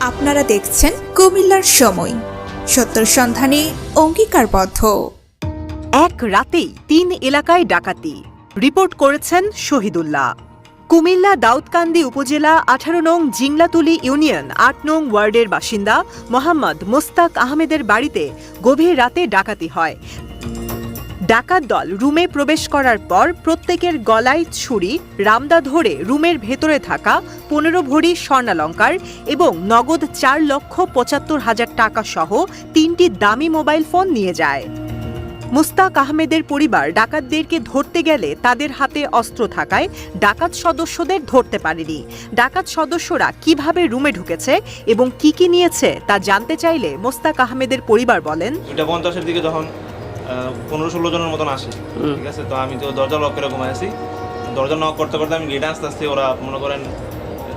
আপনারা দেখছেন কুমিল্লার সময়। সত্যর সন্ধানে অঙ্গীকারবদ্ধ। এক রাতেই তিন এলাকায় ডাকাতি। রিপোর্ট করেছেন শহীদুল্লাহ। কুমিল্লা দাউদকান্দি উপজেলা আঠারো নং জিংলাতুলি ইউনিয়ন আট নং ওয়ার্ডের বাসিন্দা মোহাম্মদ মোস্তাক আহমেদের বাড়িতে গভীর রাতে ডাকাতি হয়। ডাকাত দল রুমে প্রবেশ করার পর প্রত্যেকের গলায় ছুরি, রামদা ধরে রুমের ভেতরে থাকা পনেরো ভরি স্বর্ণালঙ্কার এবং নগদ চার লক্ষ পঁচাত্তর হাজার টাকা সহ তিনটি দামি মোবাইল ফোন নিয়ে যায়। মুস্তাক আহমেদের পরিবার ডাকাতদেরকে ধরতে গেলে তাদের হাতে অস্ত্র থাকায় ডাকাত সদস্যদের ধরতে পারেনি। ডাকাত সদস্যরা কীভাবে রুমে ঢুকেছে এবং কি কি নিয়েছে তা জানতে চাইলে মোস্তাক আহমেদের পরিবার বলেন দুইটা পঞ্চাশের দিকে যখন পনেরো ষোলো জনের মতন আসে। ঠিক আছে? তো আমি তো দরজা লক করে ঘুমাই আছি। দরজা নক করতে করতে আমি গেটে আসতে আসতে ওরা মনে করেন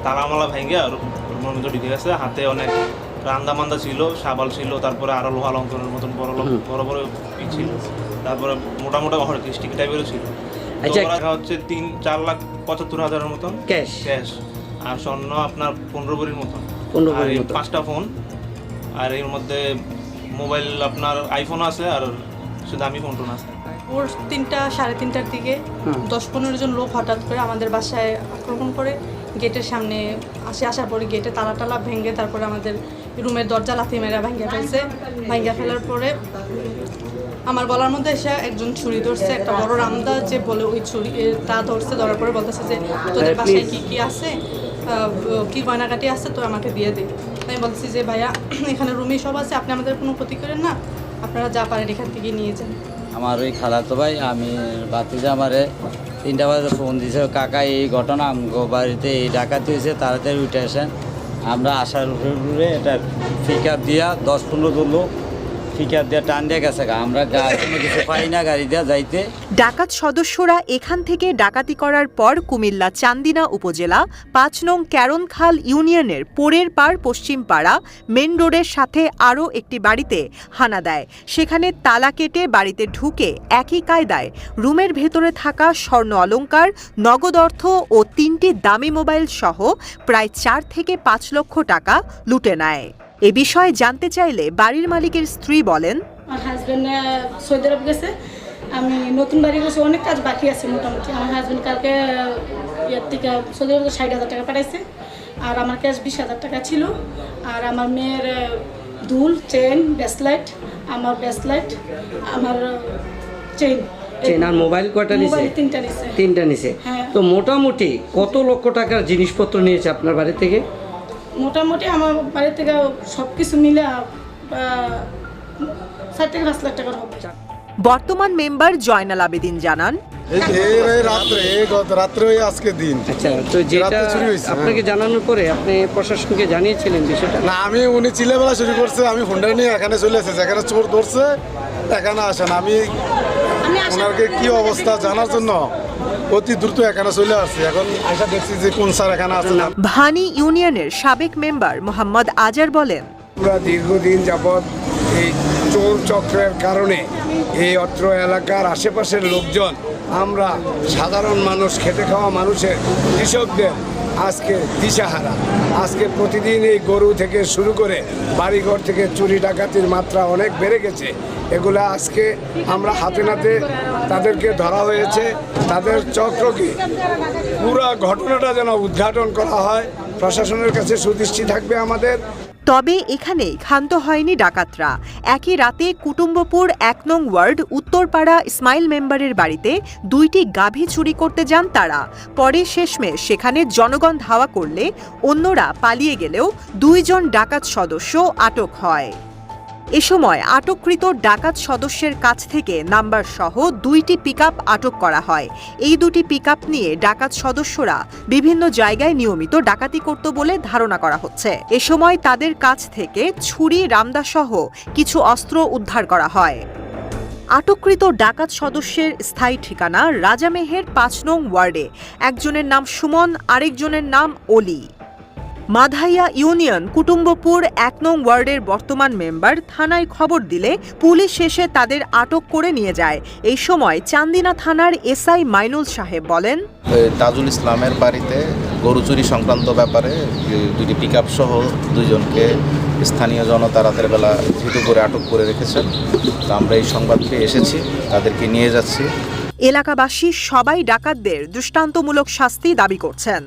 তালামালা ভেঙে আর রুমের মধ্যে ঢুকে গেছে। হাতে অনেক রান্দা মান্দা ছিল সাবাল ছিল তারপরে আরও লোহা লঙ্কনের মতন বড় বড় বড় ই ছিল। তারপরে মোটা মোটা ঘর স্টিকি টাইপেরও ছিল। আচ্ছা। হচ্ছে তিন চার লাখ পঁচাত্তর হাজারের মতন ক্যাশ? ক্যাশ। আর স্বর্ণ আপনার পনেরো ভরির মতন। আর। পাঁচটা ফোন। আর এর মধ্যে মোবাইল আপনার আইফোন আছে আর শুধু দামি ফোন টোন ওর তিনটা সাড়ে তিনটার দিকে দশ পনেরো জন লোক হঠাৎ করে আমাদের বাসায় আক্রমণ করে গেটের সামনে আসে। আসার পরে গেটে তালা টালা ভেঙে তারপরে আমাদের রুমের দরজা লাথি মেরা ভাঙ্গা ফেলছে। ভাঙ্গা ফেলার পরে আমার গলার মধ্যে এসে একজন ছুরি ধরছে একটা বড় রামদা যে বলে ওই ছুরি তা ধরছে ধরার পরে বলতেছে যে তোদের বাসায় কি কি আছে? কি গয়নাকাটি আছে? তো আমাকে দিয়ে দে। আমি বলতেছি যে ভাইয়া এখানে রুমে সব আছে আপনি আমাদের কোনো ক্ষতি করেন না। আপনারা যা পারেন এখান থেকে নিয়ে যান। আমার ওই খালাতো ভাই, আমি বাতিজা আমারে তিনটা বাজে ফোন দিছে, কাকা, এই ঘটনা আমগো বাড়িতে এই ডাকাতি হয়েছে, তাড়াতাড়ি উঠে আসেন। আমরা আসার উপরে এটা পিক আপ দিয়া দশ পনেরো জন লোক ডাকাত সদস্যরা এখান থেকে ডাকাতি করার পর কুমিল্লা চান্দিনা উপজেলা পাঁচ নং ক্যারনখাল ইউনিয়নের পোড়ের পাড় পশ্চিম পাড়া মেন রোডের সাথে আরও একটি বাড়িতে হানা দেয়। সেখানে তালা কেটে বাড়িতে ঢুকে একই কায়দায় রুমের ভেতরে থাকা স্বর্ণ অলংকার, নগদ অর্থ ও তিনটি দামি মোবাইল সহ প্রায় চার থেকে পাঁচ লক্ষ টাকা লুটে নেয়। এ বিষয়ে জানতে চাইলে বাড়ির মালিকের স্ত্রী বলেন আমার হাজব্যান্ড সৌদি আরব গেছে। আমি নতুন বাড়ি গেছি অনেক কাজ বাকি আছে মোটামুটি। আমার হাজব্যান্ড কালকে ইয়ের থেকে সৌদি আরব ষাট হাজার টাকা পাঠাইছে। আর আমার ক্যাশ বিশ হাজার টাকা ছিল। আর আমার মেয়ের দুল চেন ব্রেসলাইট আমার ব্রেসলাইট আমার চেইন চেন আর মোবাইল কয়টা নিছে? তিনটা নিছে। তিনটা নিছে। হ্যাঁ। তো মোটামুটি কত লক্ষ টাকার জিনিসপত্র নিয়েছে আপনার বাড়ি থেকে? মোটামুটি আমার বাড়ি থেকে সব কিছু মিলে ষাট থেকে পাঁচ লাখ টাকার হবে বর্তমান মেম্বার জয়নাল আবেদিন জানান রাত্রে গত রাত্রে আজকে দিন। আচ্ছা তো যেটা হয়েছে, হ্যাঁ। আপনাকে জানানোর পরে আপনি প্রশাসনকে জানিয়েছিলেন বিষয়টা? না আমি উনি চিলেবেলা শুরু করছে আমি হুন্ডা নিয়ে এখানে চলে এসেছি এখানে চোর ধরছে এখানে আসেন। আমি কি অবস্থা জানার জন্য অতি দ্রুত এখানে চলে আসছে। এখন দেখছি যে কোন স্যার এখানে আছে না ভানি ইউনিয়নের সাবেক মেম্বার মোহাম্মদ আজার বলেন আমরা দীর্ঘদিন যাবৎ এই চোর চক্রের কারণে এই অত্র এলাকার আশেপাশের লোকজন আমরা সাধারণ মানুষ খেতে খাওয়া মানুষের কৃষকদের আজকে দিশাহারা। আজকে প্রতিদিন এই গরু থেকে শুরু করে বাড়িঘর থেকে চুরি, ডাকাতির মাত্রা অনেক বেড়ে গেছে। এগুলো আজকে আমরা হাতে নাতে তাদেরকে ধরা হয়েছে। তাদের চক্রকে পুরা ঘটনাটা যেন উদ্ঘাটন করা হয়। প্রশাসনের কাছে সুদৃষ্টি থাকবে আমাদের। তবে এখানে ক্ষান্ত হয়নি ডাকাতরা। একই রাতে কুটুম্বপুর এক নং ওয়ার্ড উত্তরপাড়া ইসমাইল মেম্বারের বাড়িতে দুইটি গাভী চুরি করতে যান তারা। পরে শেষমেশ সেখানে জনগণ ধাওয়া করলে অন্যরা পালিয়ে গেলেও দুইজন ডাকাত সদস্য আটক হয়। এ সময় আটককৃত ডাকাত সদস্যের কাছ থেকে নাম্বার সহ দুইটি পিকআপ আটক করা হয়। এই দুটি পিকআপ নিয়ে ডাকাত সদস্যরা বিভিন্ন জায়গায় নিয়মিত ডাকাতি করত বলে ধারণা করা হচ্ছে। এ সময় তাদের কাছ থেকে ছুরি রামদা সহ কিছু অস্ত্র উদ্ধার করা হয়। আটককৃত ডাকাত সদস্যের স্থায়ী ঠিকানা রাজামেহের পাঁচ নং ওয়ার্ডে। একজনের নাম সুমন, আরেকজনের নাম অলি। মাধাইয়া ইউনিয়ন কুটুম্বপুর এক নং ওয়ার্ডের বর্তমান মেম্বার থানায় খবর দিলে পুলিশ এসে তাদের আটক করে নিয়ে যায়। এই সময় চান্দিনা থানার এসআই মাইনুল সাহেব বলেন তাজুল ইসলামের বাড়িতে গরু চুরি সংক্রান্ত ব্যাপারে দুটি পিক সহ দুজনকে স্থানীয় জনতা রাতের বেলা ধৃত করে আটক করে রেখেছেন। তো আমরা এই সংবাদ পেয়ে এসেছি তাদেরকে নিয়ে যাচ্ছি। এলাকাবাসী সবাই ডাকাতদের দৃষ্টান্তমূলক শাস্তি দাবি করছেন।